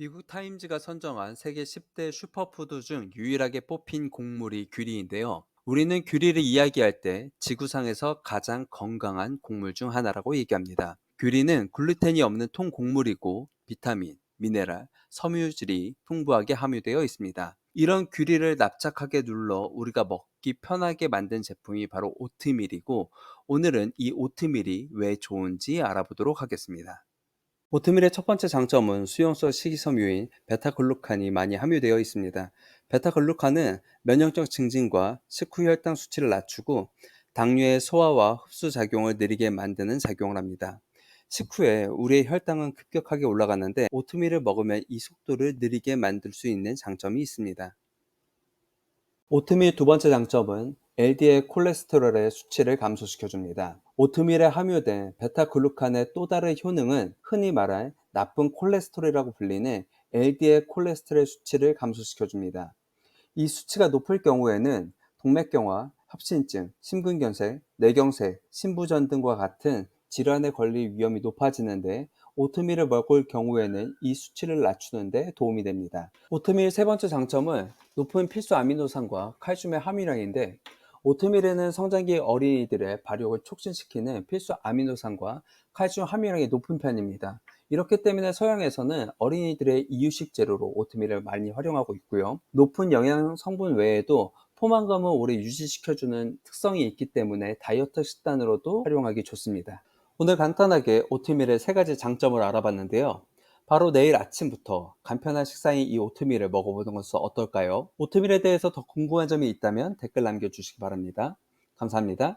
미국 타임즈가 선정한 세계 10대 슈퍼푸드 중 유일하게 뽑힌 곡물이 귤이인데요. 우리는 귤이를 이야기할 때 지구상에서 가장 건강한 곡물 중 하나라고 얘기합니다. 귤이는 글루텐이 없는 통곡물이고 비타민, 미네랄, 섬유질이 풍부하게 함유되어 있습니다. 이런 귤이를 납작하게 눌러 우리가 먹기 편하게 만든 제품이 바로 오트밀이고 오늘은 이 오트밀이 왜 좋은지 알아보도록 하겠습니다. 오트밀의 첫 번째 장점은 수용성 식이섬유인 베타글루칸이 많이 함유되어 있습니다. 베타글루칸은 면역력 증진과 식후 혈당 수치를 낮추고 당뇨의 소화와 흡수 작용을 느리게 만드는 작용을 합니다. 식후에 우리의 혈당은 급격하게 올라가는데 오트밀을 먹으면 이 속도를 느리게 만들 수 있는 장점이 있습니다. 오트밀 두 번째 장점은 LDL 콜레스테롤의 수치를 감소시켜줍니다. 오트밀에 함유된 베타글루칸의 또 다른 효능은 흔히 말할 나쁜 콜레스테롤이라고 불리는 LDL 콜레스테롤 수치를 감소시켜줍니다. 이 수치가 높을 경우에는 동맥경화, 협심증, 심근경색, 뇌경색, 신부전 등과 같은 질환에 걸릴 위험이 높아지는데 오트밀을 먹을 경우에는 이 수치를 낮추는 데 도움이 됩니다. 오트밀 세 번째 장점은 높은 필수 아미노산과 칼슘의 함유량인데 오트밀에는 성장기 어린이들의 발육을 촉진시키는 필수 아미노산과 칼슘 함유량이 높은 편입니다. 이렇기 때문에 서양에서는 어린이들의 이유식 재료로 오트밀을 많이 활용하고 있고요. 높은 영양 성분 외에도 포만감을 오래 유지시켜주는 특성이 있기 때문에 다이어트 식단으로도 활용하기 좋습니다. 오늘 간단하게 오트밀의 세 가지 장점을 알아봤는데요. 바로 내일 아침부터 간편한 식사인 이 오트밀을 먹어보는 것은 어떨까요? 오트밀에 대해서 더 궁금한 점이 있다면 댓글 남겨주시기 바랍니다. 감사합니다.